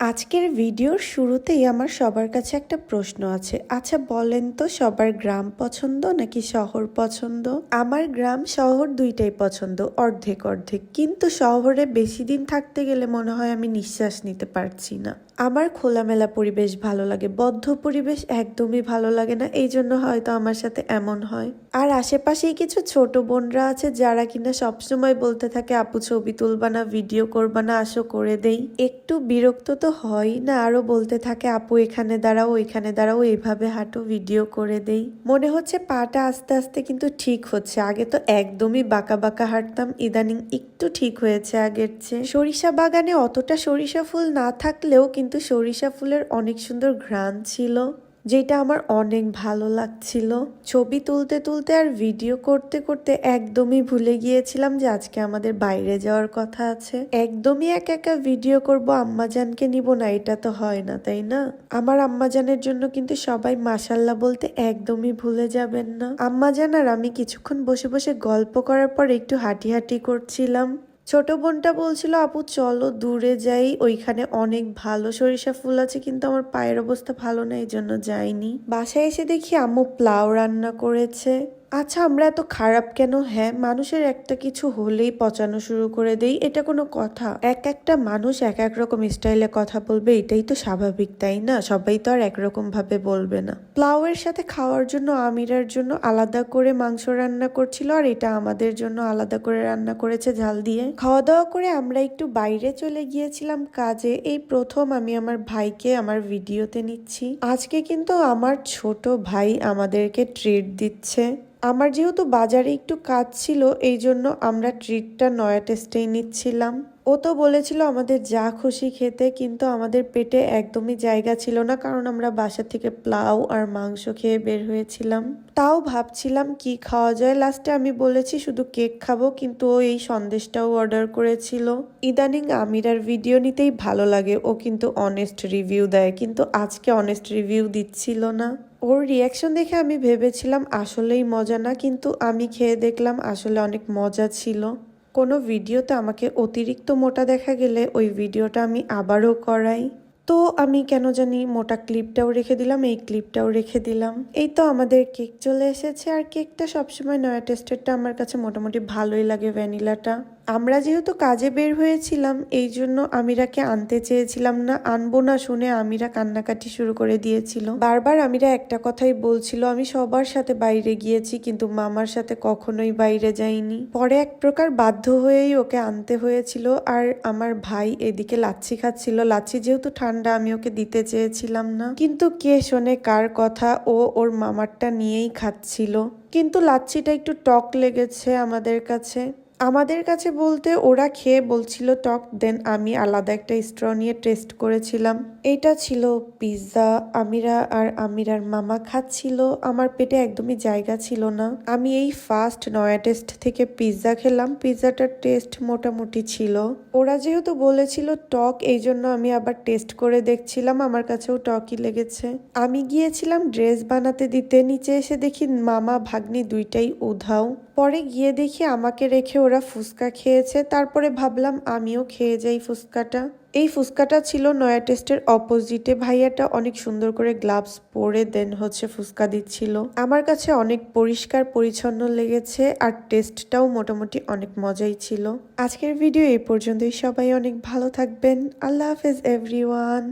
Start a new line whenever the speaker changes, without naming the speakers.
আজকের ভিডিওর শুরুতেই আমার সবার কাছে একটা প্রশ্ন আছে। আচ্ছা বলেন তো সবার গ্রাম পছন্দ নাকি শহর পছন্দ? আমার গ্রাম শহর দুইটাই পছন্দ, অর্ধেক অর্ধেক। কিন্তু শহরে বেশি দিন থাকতে গেলে মনে হয় আমি নিঃশ্বাস নিতে পারছি না। আমার খোলামেলা পরিবেশ ভালো লাগে, বদ্ধ পরিবেশ একদমই ভালো লাগে না। এই জন্য হয়তো আমার সাথে এমন হয়। আর আশেপাশেই কিছু ছোট বোনরা আছে যারা কিনা সবসময় বলতে থাকে, আপু, ছবি তুলবা না, ভিডিও করবা না, আসো করে দেই। একটু বিরক্ত তো হয় না, আরও বলতে থাকে, আপু, এখানে দাঁড়াও ওইখানে দাঁড়াও এইভাবে হাঁটো, ভিডিও করে দেই। মনে হচ্ছে পাটা আস্তে আস্তে কিন্তু ঠিক হচ্ছে। আগে তো একদমই বাঁকা বাঁকা হাঁটতাম, ইদানিং একটু ঠিক হয়েছে আগের চেয়ে। সরিষা বাগানে অতটা সরিষা ফুল না থাকলেও কিন্তু সরিষা ফুলের অনেক সুন্দর ঘ্রাণ ছিল। যেটা আমার অনেক ভালো লাগছিল। ছবি তুলতে তুলতে আর ভিডিও করতে করতে একদমই ভুলে গিয়েছিলাম যে আজকে আমাদের বাইরে যাওয়ার কথা আছে। একদমই একা একা ভিডিও করব, আম্মাজানকে নিব না, এটা তো হয় না, তাই না? আমার আম্মাজানের জন্য কিন্তু সবাই মাসাল্লাহ বলতে একদমই ভুলে যাবেন না। আম্মাজান আর আমি কিছুক্ষণ বসে বসে গল্প করার পর একটু হাঁটি হাঁটি করছিলাম। ছোট বোনটা বলছিল, আপু, চলো, দূরে যাই, ওইখানে অনেক ভালো সরিষা ফুল আছে, কিন্তু আমার পায়ের অবস্থা ভালো না এই জন্য যাইনি। বাসায় এসে দেখি আম্মু প্লাউ রান্না করেছে। আচ্ছা আমরা এত খারাপ কেন? হ্যাঁ মানুষের একটা কিছু হলেই পচানো শুরু করে দেই, এটা কোনো কথা। এক একটা মানুষ এক এক রকম স্টাইলে কথা বলবে, এটাই তো স্বাভাবিক, তাই না? সবাই তো আর একরকম ভাবে বলবে না। প্লাউয়ের সাথে খাওয়ার জন্য, আমিরার জন্য আলাদা করে মাংস রান্না করছিল, আর এটা আমাদের জন্য আলাদা করে রান্না করেছে ঝাল দিয়ে। খাওয়া দাওয়া করে আমরা একটু বাইরে চলে গিয়েছিলাম কাজে, এই প্রথম আমি আমার ভাইকে আমার ভিডিওতে নিচ্ছি। আজকে কিন্তু আমার ছোট ভাই আমাদেরকে ট্রিট দিচ্ছে। আমার যেহেতু বাজারে একটু কাজ ছিল এই জন্য আমরা ট্রিটটা নয়া টেস্টেই নিচ্ছিলাম। ও তো বলেছিল আমাদের যা খুশি খেতে, কিন্তু আমাদের পেটে একদমই জায়গা ছিল না, কারণ আমরা বাসা থেকে প্লাউ আর মাংস খেয়ে বের হয়েছিলাম। তাও ভাবছিলাম কি খাওয়া যায়। লাস্টে আমি বলেছি শুধু কেক খাব, কিন্তু ও এই সন্দেশটাও অর্ডার করেছিল। ইদানিং আমিরার ভিডিও নিতেই ভালো লাগে, ও কিন্তু অনেস্ট রিভিউ দেয়, কিন্তু আজকে অনেস্ট রিভিউ দিচ্ছিল না। ওর রিয়াকশন দেখে আমি ভেবেছিলাম আসলেই মজা না, কিন্তু আমি খেয়ে দেখলাম আসলে অনেক মজা ছিল। কোনো ভিডিওতে আমাকে অতিরিক্ত মোটা দেখা গেলে ওই ভিডিওটা আমি আবারও করাই। তো আমি কেন জানি মোটা ক্লিপটাও রেখে দিলাম, এই ক্লিপটাও রেখে দিলাম। এই তো আমাদের কেক চলে এসেছে, আর কেকটা সবসময় নয়া টেস্টেরটা আমার কাছে মোটামুটি ভালোই লাগে ভ্যানিলাটা। আমরা যেহেতু কাজে বের হয়েছিলাম, এই জন্য আমিরাকে আনতে চেয়েছিলাম না। আনব না শুনে আমিরা কান্নাকাটি শুরু করে দিয়েছিল। বারবার আমিরা একটা কথাই বলছিল, আমি সবার সাথে বাইরে গিয়েছি, কিন্তু মামার সাথে কখনোই বাইরে যাইনি। পরে এক প্রকার বাধ্য হয়েই ওকে আনতে হয়েছিল, আর আমার ভাই এদিকে লাচ্ছি খাচ্ছিল। লাচ্ছি যেহেতু ঠান্ডা, আমি ওকে দিতে চেয়েছিলাম না। কিন্তু কে শোনে কার কথা, ও ওর মামারটা নিয়েই খাচ্ছিল। কিন্তু লাচ্ছিটা একটু টক লেগেছে আমাদের কাছে। আমাদের কাছে বলতে ওরা খেয়ে বলছিল টক, দেন আমি আলাদা একটা স্ট্র নিয়ে টেস্ট করেছিলাম। এটা ছিল পিৎজা, আমিরা আর আমিরার মামা খাচ্ছিল। আমার পেটে একদমই জায়গা ছিল না। আমি এই ফার্স্ট নয়া টেস্ট থেকে পিৎজা খেলাম। পিৎজাটার টেস্ট মোটামুটি ছিল। ওরা যেহেতু বলেছিল টক, এই জন্য আমি আবার টেস্ট করে দেখছিলাম। আমার কাছেও টকই লেগেছে। আমি গিয়েছিলাম ড্রেস বানাতে দিতে। নিচে এসে দেখি মামা ভাগ্নি দুইটাই উধাও। পরে গিয়ে দেখি আমাকে রেখে ওরা ফুচকা খেয়েছে। তারপরে ভাবলাম আমিও খেয়ে যাই ফুচকাটা। এই ফুচকাটা ছিল নয়া টেস্টের অপোজিটে। ভাইয়াটা অনেক সুন্দর করে গ্লাভস পরে দেন হচ্ছে ফুচকা দিচ্ছিল। আমার কাছে অনেক পরিষ্কার, পরিচ্ছন্ন লেগেছে আর টেস্টটাও মোটামুটি অনেক মজাই ছিল। আজকের ভিডিও এই পর্যন্তই। সবাই অনেক ভালো থাকবেন। আল্লাহ হাফেজ এভরিওয়ান